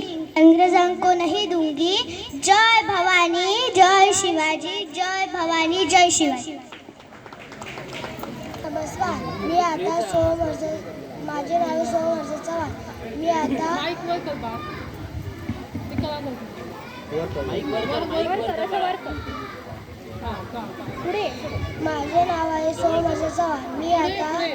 को नहीं दूंगी। जय भवानी जय शिवाजी जय भवानी जय शिवाजी। नमस्कार मी आता सोहम वर्ष माझे नाव सोहम वर्ष चव्हाण मी आता. हा. पुढे. माझे नाव आहे सोहम वर्ष चव्हाण मी आता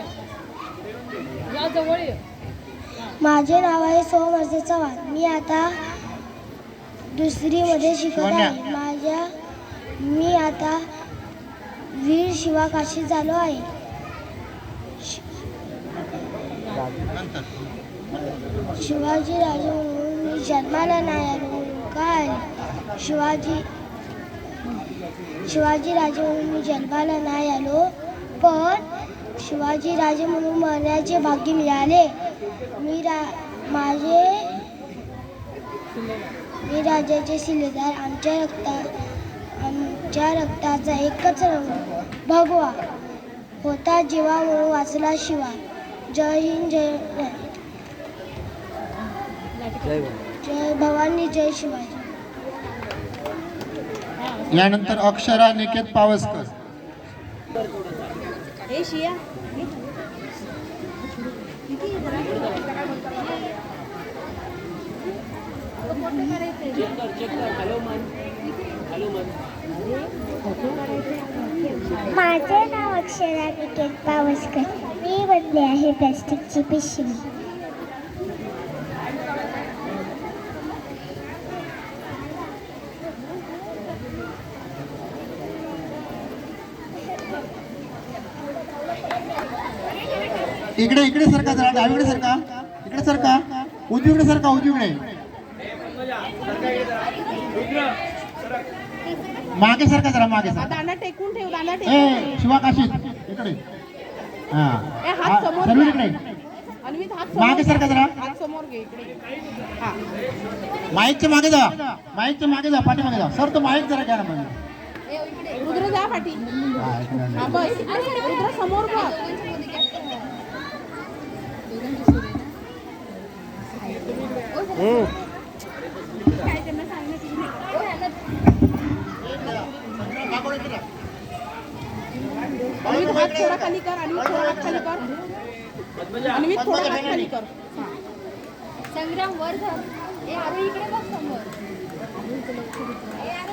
माझे नाव आहे सोहम वर्ष चव्हाण. मी आता दुसरीमध्ये शिकत आहे. माझ्या मी आता वीर शिवा काशीत झालो आहे. शिवाजी राजे म्हणून मी जन्माला नाही आलो काय शिवाजी शिवाजी राजे म्हणून मी जन्माला नाही आलो पण शिवाजी राजे म्हणून मरण्याचे भाग्य मिळाले. मी रा माझे मी राजाचे शिलेदार. आमच्या रक्ता आमच्या रक्ताचा एकच रंग भगवा होता जीवा म्हणून वाचला शिवा. जय हिंद जय जय भवानी जय शिवाजी. यानंतर अक्षरा निकेत पावसकर. माझे नाव अक्षरा निकेत पावसकर मी बनले आहे प्लास्टिकची पिशवी. इकडे इकडे सरका जरा डावीकडे सरका. इकडे सरका. उजवीकडे सरका उजवीकडे. मागे सरका जरा मागे दाना टेकून ठेव दाना टेकून शिवा काशीत. इकडे. हा. हात समोर सर्व. इकडे. हात मागे सरका घे. जरा. हात समोर घे इकडे. हा. माईकच्या मागे जा. माईकच्या मागे जा पाठीमागे जा. सर तो माईक जरा घ्या ना मागे. रुद्र जा पाठी. हा. बस. रुद्र समोर बघ आणि हात थोडा खाली कर आणि थोडा हात खाली कर. आणि मी थोडा हात खाली कर. हा. संग्राम वर धर. ए अरे इकडे बघ समोर.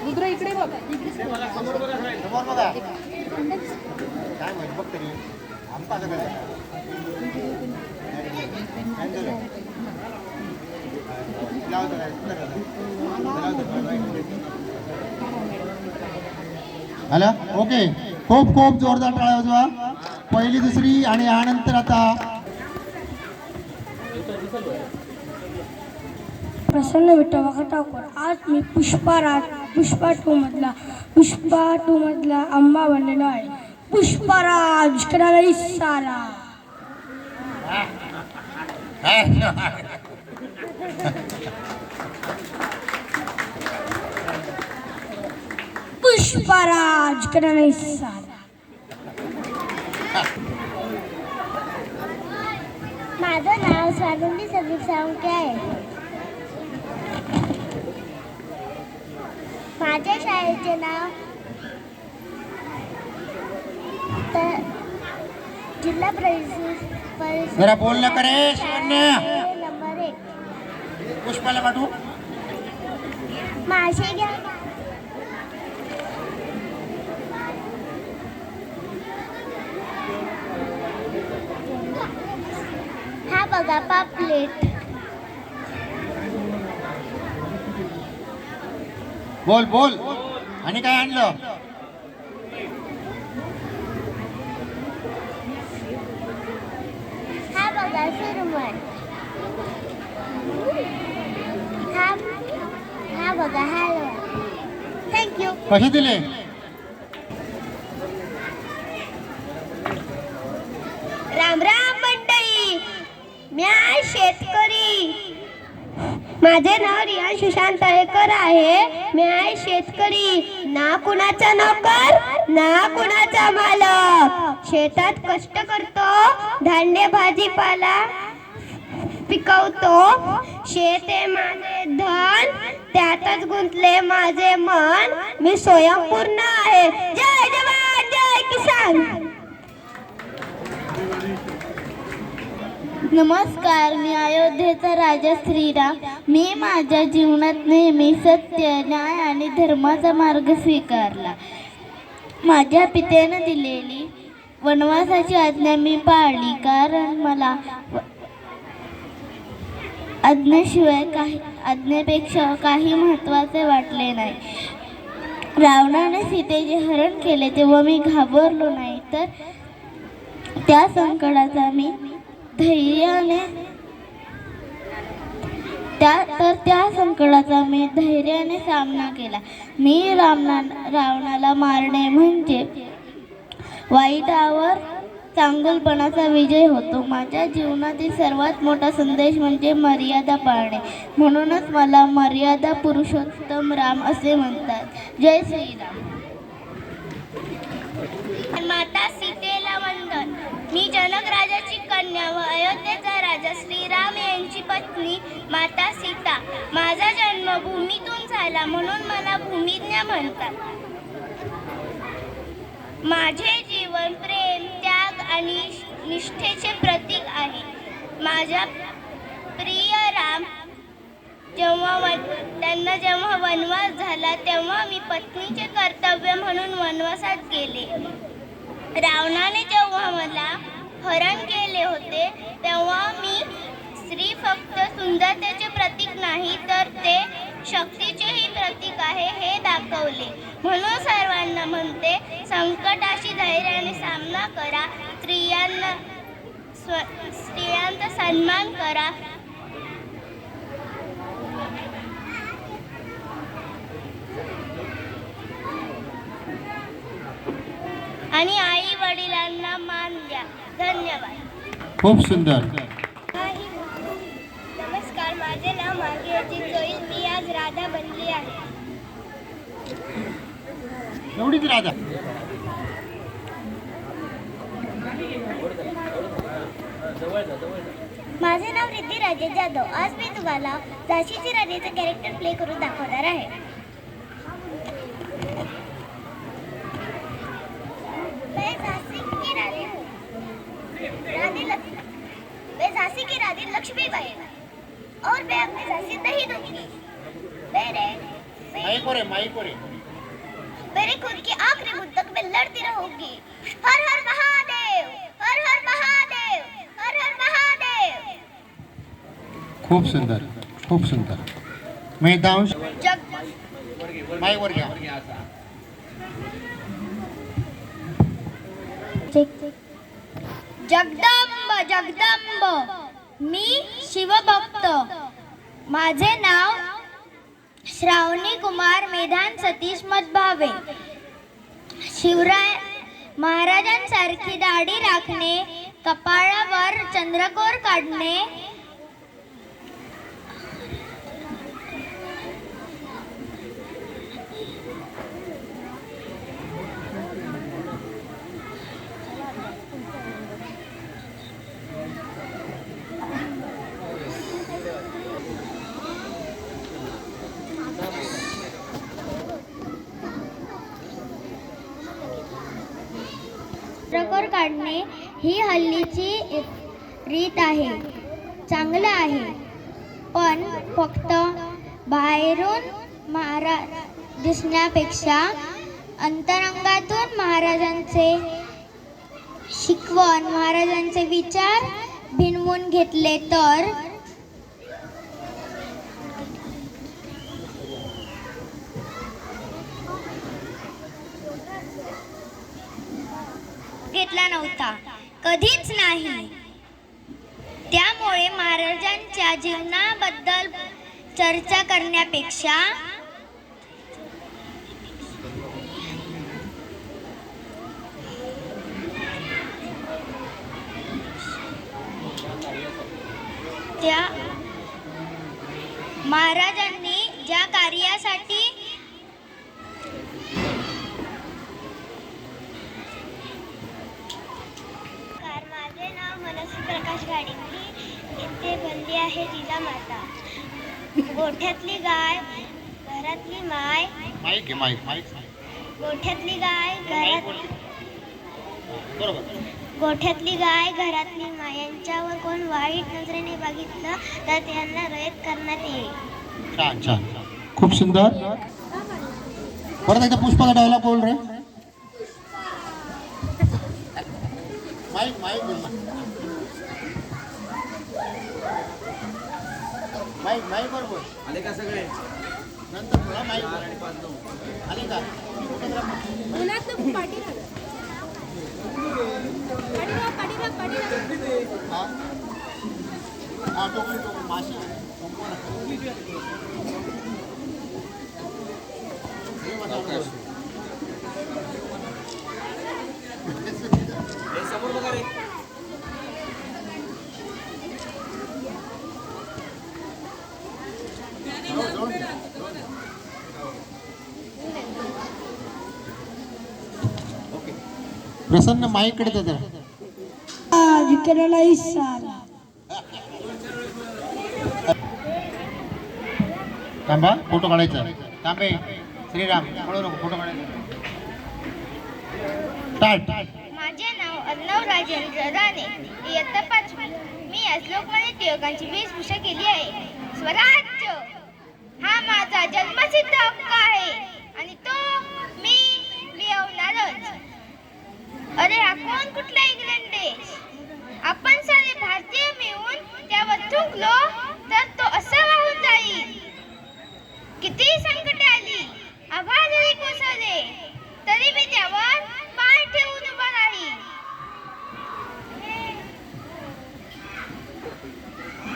रुद्र इकडे बघ. समोर. बघा काय माहिती बघ तरी आमचा. आलं ओके. खूप खूप जोरदार टाळ्या वाजवा. पहिली दुसरी आणि यानंतर आता प्रसन्न विठ्ठल खटावकर आज मी पुष्पा राज पुष्पा टू मधला पुष्पा टू मधला आंबा बनलेला आहे. पुष्पराज करायला साला पुष्पराज करायला माझं नाव स्वानंदी संदीप साळुंके आहे. माझ्या शाळेचे नाव तर जिल्हा परिषद परिषद जरा बोल ना करे शाळा नंबर एक. पुष्पाला पाठवू. मासे घ्या. बघा पापलेट. बोल बोल. आणि काय आणलं? हा बघा सुरमण हा हा बघा हलवा थँक्यू कसे दिले राम राम मंडळी मी आहे शेतकरी. माझे नाव रिया सुशांत तळेकर आहे. मी आहे शेतकरी. ना कुणाचा नोकर ना कुणाचा मालक. शेतात कष्ट करतो धान्य भाजीपाला पिकवतो. शेते माझे धन त्यातच गुंतले माझे मन. मी स्वयंपूर्ण आहे. जय जवान जय किसान. नमस्कार मी अयोध्येचा राजा श्रीराम. मी माझ्या जीवनात नेहमी सत्य न्याय आणि धर्माचा मार्ग स्वीकारला. माझ्या पित्यानं दिलेली वनवासाची आज्ञा मी पाळली कारण मला आज्ञेशिवाय काही आज्ञेपेक्षा काही महत्त्वाचे वाटले नाही. रावणाने सीतेचे हरण केले तेव्हा मी घाबरलो नाही तर त्या संकटाचा मी धैर्याने. त्या तर त्या संकटाचा मी धैर्याने सामना केला. मी रामना रावणाला मारणे म्हणजे वाईटावर चांगलपणाचा विजय होतो. माझ्या जीवनातील सर्वात मोठा संदेश म्हणजे मर्यादा पाळणे. म्हणूनच मला मर्यादा पुरुषोत्तम राम असे म्हणतात. जय श्रीराम. माता सीते मी जनक राजाची कन्या व अयोध्येचा राजा श्रीराम यांची पत्नी माता सीता. माझा जन्म भूमीतून झाला म्हणून मला भूमिज्ञ म्हणतात. माझे जीवन प्रेम त्याग आणि निष्ठेचे प्रतीक आहे. माझ्या प्रिय राम जेव्हा वन त्यांना जेव्हा वनवास झाला तेव्हा मी पत्नीचे कर्तव्य म्हणून वनवासात गेले. रावणाने जेव्हा मला हरण केले होते तेव्हा मी स्त्री फक्त सुंदरतेचे प्रतीक नाही तर ते शक्तीचेही प्रतीक आहे हे दाखवले. म्हणून सर्वांना म्हणते संकटाशी धैर्याने सामना करा स्त्रियांना स्व स्त्रियांचा सन्मान करा आणि आई वडिलांना मान द्या. धन्यवाद. खूप सुंदर. नमस्कार माझे नाव मागीची चोईल मी आज राधा बनली आहे. एवढीच राजा माझे नाव रिद्धी राजेश जाधव आज मी तुम्हाला झाशीची राणीचं कॅरेक्टर प्ले करून दाखवणार आहे. रानी और मैं अपनी झांसी नहीं दूँगी। मेरे. मेरे खुद की आखिरी मुद्द तक मैं लड़ती रहूँगी। हर हर महादेव हर हर महादेव हर हर महादेव। खूप सुंदर खूप सुंदर। मेधांश जग माईक वर घ्या। जगदंब जगदंब। मी शिवभक्त. माझे नाव श्रावणी कुमार मेधान सतीश मतभावे शिवराय महाराजांसारखी दाढी राखणे कपाळावर चंद्रकोर काढणे चंद्रकोर काढणे ही हल्लीची रीत आहे. चांगलं आहे. पण फक्त बाहेरून महाराज दिसण्यापेक्षा अंतरंगातून महाराजांचे शिकवण महाराजांचे विचार भिनवून घेतले तर घेतला नव्हता कधीच नाही. त्यामुळे महाराजांच्या जीवनाबद्दल चर्चा करण्यापेक्षा गोठ्यातली गाय घरातली माय. माईक माईक माईक गोठ्यातली गाय घरात बरोबर. गोठ्यातली गाय घरातली माय. यांच्यावर कोण वाईट नजरेने बघितलं तर त्यांना रयत करण्यात येईल. छान छान. खूप सुंदर. परत एकदा पुष्पाचा डायलॉग बोल रे. माईक माईक बोल माईक वर बोल. आले का सगळे? नंतर बोला माईक आले का? उन्हात पाठी राहा पाठी राहा पाठी राहा पाठी राहा. हा? हा टोकून टोकून माशी. हे समोर बघा रे. प्रसन्न माईकडे तर जरा. थांबा फोटो काढायचा. तांबे श्रीराम पळू नको फोटो काढायचा. माझे नाव अर्णव राजेंद्र राणे. इयत्ता पाचवी. मी आज लोकमान्य टिळकांची वेशभूषा केली आहे. स्वराज्य! हा माझा जन्मसिद्ध हक्क आहे आणि तो मी मिळवणारच अरे हा कोण कुठला इंग्लंड देश आपण सारे भारतीय मिळून त्यावर थुंकलो तर तो असा वाहून जाईल. किती संकटे आली आभाळ जरी कोसळले तरी मी त्यावर पाय ठेवून उभा राहील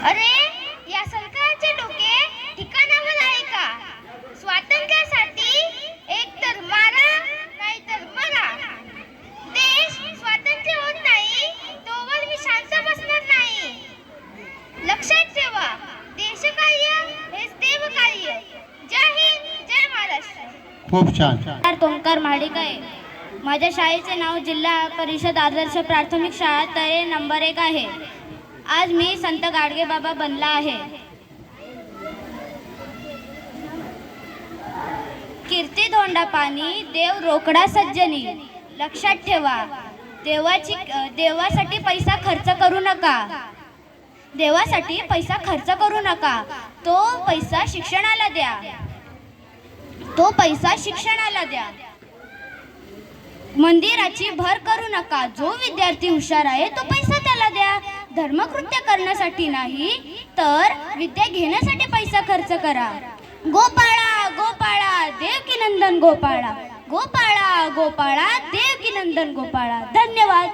अरे या सरकारचे डोके ठिकाणावर आहे का स्वातंत्र्यासाठी एक तर मारा नाही तर मरा देश स्वातंत्र्य होत नाही तोवर मी शांत बसणार नाही लक्षात ठेवा देशकार्य हेच देवकार्य जय हिंद जय महाराष्ट्र खूप छान. तोंकार महाडिक आहे. माझ्या शाळेचे नाव जिल्हा परिषद आदर्श प्राथमिक शाळा तळे नंबर एक आहे. आज मी संत गाडगे बाबा बनला आहे. कीर्ती धोंडा पाणी देव रोकडा सज्जनी. लक्षात ठेवा देवाची देवासाठी पैसा खर्च करू नका. देवासाठी पैसा खर्च करू नका. तो पैसा शिक्षणाला द्या. तो पैसा शिक्षणाला द्या. मंदिराची भर करू नका. जो विद्यार्थी हुशार आहे तो पैसा त्याला द्या. धर्मकृत्य करण्यासाठी नाही तर विद्या घेण्यासाठी पैसा खर्च करा. गोपाळा गोपाळा देवकी नंदन गोपाळा. गोपाळा गोपाळा देवकी नंदन गोपाळा. धन्यवाद.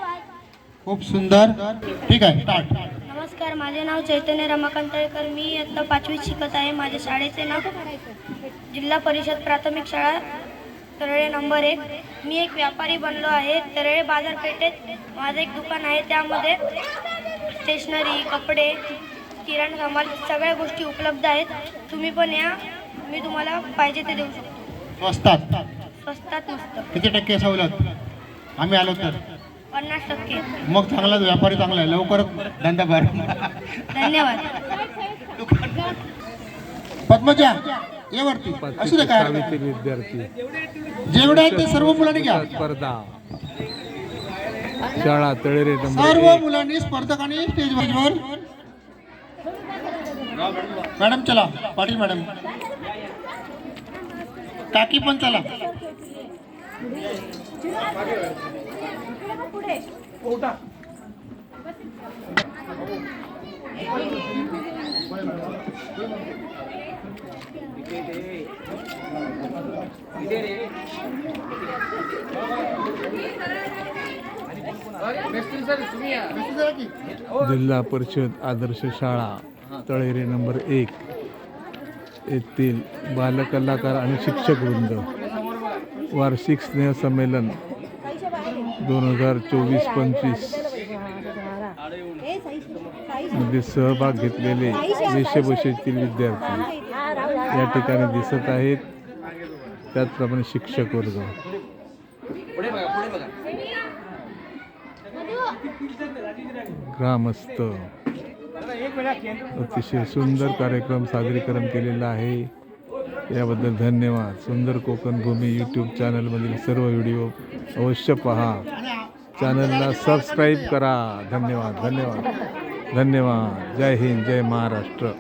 खूप सुंदर. ठीक आहे. नमस्कार माझे नाव चैतन्य रमाकांत तळेकर मी इयत्ता पाचवीत शिकत आहे. माझ्या शाळेचे नाव जिल्हा परिषद प्राथमिक शाळा तरळे नंबर एक. मी एक व्यापारी बनलो आहे. तरळे बाजारपेठेत माझं एक दुकान आहे. त्यामध्ये स्टेशनरी कपडे किराणा सामान सगळ्या गोष्टी उपलब्ध आहेत. तुम्ही पण या. मी तुम्हाला पाहिजे ते देऊ शकतो. स्वस्तात. स्वस्तात मस्त किती टक्के सवलत? आम्ही आलो तर. पन्नास टक्के. मग चांगला व्यापारी चांगला आहे. लवकरच धंदा भर धन्यवाद. पद्मजा ये वरती. असू दे काय हरकत सावित्री नाही. विद्यार्थी. जेवढे आहेत ते सर्व मुलांनी घ्या. स्पर्धा. शाळा तळेरे सर्व मुलांनी स्पर्धकांनी स्टेजवर मॅडम चला. पाटील मॅडम. काकी पण चला. जिल्हा परिषद आदर्श शाळा तळेरे नंबर एक. येथील बालकलाकार आणि शिक्षक वृंद. वार्षिक स्नेहसंमेलन. दोन हजार चोवीस पंचवीसमध्ये सहभाग घेतलेले वेशभूषेतील विद्यार्थी या ठिकाणी दिसत आहेत. त्याचप्रमाणे शिक्षक वर्ग. ग्रामस्थ. अतिशय सुंदर कार्यक्रम सादरीकरण केलेला आहे. याबद्दल धन्यवाद. सुंदर कोकण भूमी यूट्यूब चॅनलमधील सर्व व्हिडिओ अवश्य पहा. चॅनलला सबस्क्राईब करा. धन्यवाद धन्यवाद धन्यवाद. जय हिंद जय महाराष्ट्र.